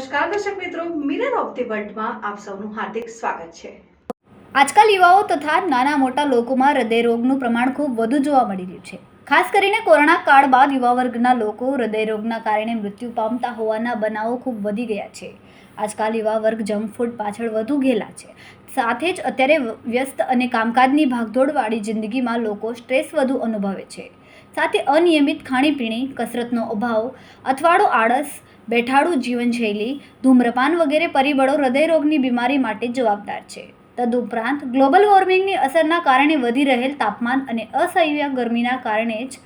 નમસ્કાર દર્શક મિત્રો મિરર ઓફ ધી વર્લ્ડમાં આપ સૌનું હાર્દિક સ્વાગત છે. આજકાલ યુવાઓ તથા નાના મોટા લોકોમાં હૃદયરોગનું પ્રમાણ ખૂબ વધુ જોવા મળી રહ્યું છે. ખાસ કરીને કોરોના કાળ બાદ યુવા વર્ગના લોકો હૃદયરોગના કારણે મૃત્યુ પામતા હોવાના બનાવો ખૂબ વધી ગયા છે. આજકાલ યુવા વર્ગ જંક ફૂડ પાછળ વધુ ઘેલા છે. સાથે જ અત્યારે વ્યસ્ત અને કામકાજની ભાગદોડવાળી જિંદગીમાં લોકો સ્ટ્રેસ વધુ અનુભવે છે. સાથે અનિયમિત ખાણીપીણી, કસરતનો અભાવ, અથવાડો આળસ, બેઠાડું જીવનશૈલી, ધૂમ્રપાન વગેરે પરિબળો હૃદયરોગની બીમારી માટે જવાબદાર છે. તદુપરાંત, ગ્લોબલ વોર્મિંગની અસરના કારણે વધી રહેલ તાપમાન અને અસહ્ય ગરમીના કારણે જ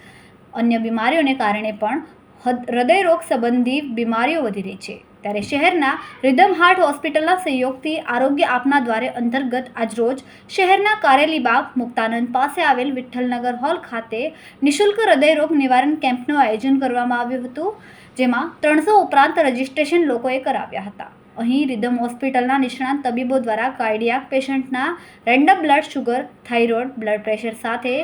અન્ય બીમારીઓને કારણે પણ હદ- હૃદયરોગ સંબંધી બીમારીઓ વધી રહી છે. ત્યારે શહેરના રિધમ હાર્ટ હોસ્પિટલના સહયોગથી આરોગ્ય આપના દ્વારે અંતર્ગત આજરોજ શહેરના કારેલીબાગ મુક્તાનંદ પાસે આવેલ વિઠ્ઠલનગર હોલ ખાતે નિઃશુલ્ક હૃદયરોગ નિવારણ કેમ્પનું આયોજન કરવામાં આવ્યું હતું, જેમાં ત્રણસો ઉપરાંત રજીસ્ટ્રેશન લોકોએ કરાવ્યા હતા. અહીં રિધમ હોસ્પિટલના નિષ્ણાંત તબીબો દ્વારા cardiac પેશન્ટના random blood sugar, thyroid, blood pressure સાથે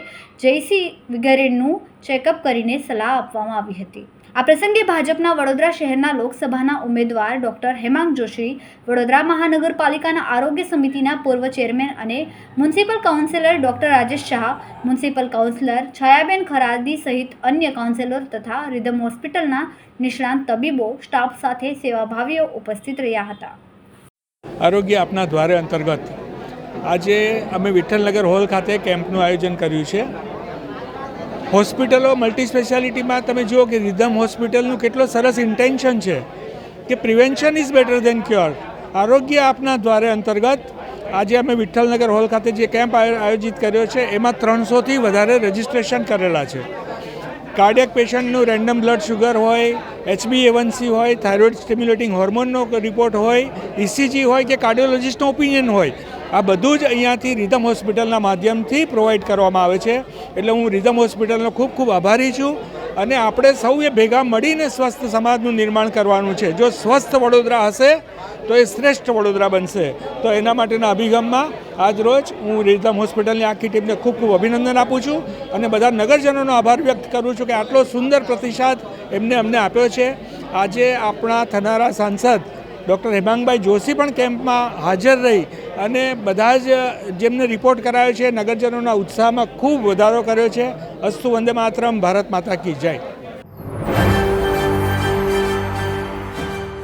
જૈસી વગેરેનું ચેકઅપ કરીને સલાહ આપવામાં આવી હતી. આ પ્રસંગે ભાજપના વડોદરા શહેરના લોકસભાના ઉમેદવાર ડોક્ટર હેમાંગ જોશી, વડોદરા મહાનગરપાલિકાના આરોગ્ય સમિતિના પૂર્વ ચેરમેન અને municipal councillor doctor Rajesh Shah, municipal councillor Chhayaben Kharadi સહિત અન્ય કાઉન્સિલર તથા રિધમ હોસ્પિટલના નિષ્ણાંત તબીબો, સ્ટાફ સાથે સેવાભાવીઓ ઉપસ્થિત રહ્યા હતા. આરોગ્ય આપના દ્વારે અંતર્ગત આજે અમે વિઠ્ઠલનગર હોલ ખાતે કેમ્પનું આયોજન કર્યું છે. હોસ્પિટલો મલ્ટી સ્પેશિયાલિટીમાં તમે જુઓ કે રિધમ હોસ્પિટલનું કેટલો સરસ ઇન્ટેન્શન છે કે prevention is better than cure આરોગ્ય આપના દ્વારે અંતર્ગત. આજે અમે વિઠ્ઠલનગર હોલ ખાતે જે કેમ્પ આયોજિત કર્યો છે, એમાં ત્રણસોથી વધારે રજિસ્ટ્રેશન કરેલા છે. કાર્ડિયક પેશન્ટનું રેન્ડમ બ્લડ શુગર હોય એચબી એવનસી હોય, થાઇરોઇડ સ્ટિમ્યુલેટિંગ હોર્મોનનો રિપોર્ટ હોય ઇસીજી હોય કે કાર્ડિયોલોજિસ્ટનો ઓપિનિયન હોય આ બધું જ અહીંયાથી રિધમ હોસ્પિટલના માધ્યમથી પ્રોવાઈડ કરવામાં આવે છે. એટલે હું રિધમ હોસ્પિટલનો ખૂબ ખૂબ આભારી છું અને આપણે સૌએ ભેગા મળીને સ્વસ્થ સમાજનું નિર્માણ કરવાનું છે. જો સ્વસ્થ વડોદરા હશે, તો એ શ્રેષ્ઠ વડોદરા બનશે. તો એના માટેના અભિગમમાં આજ રોજ હું રિધમ હોસ્પિટલની આખી ટીમને ખૂબ ખૂબ અભિનંદન આપું છું અને બધા નગરજનોનો આભાર વ્યક્ત કરું છું કે આટલો સુંદર પ્રતિસાદ એમને અમને આપ્યો છે. આજે આપણા થનારા સાંસદ ડૉક્ટર હેમાંગભાઈ જોશી પણ કેમ્પમાં હાજર રહી અને બધા જ જેમને રિપોર્ટ કરાયો છે, નગરજનોના ઉત્સાહમાં ખૂબ વધારો કર્યો છે. અસ્તુ વંદે માતરમ, ભારત માતા કી જય.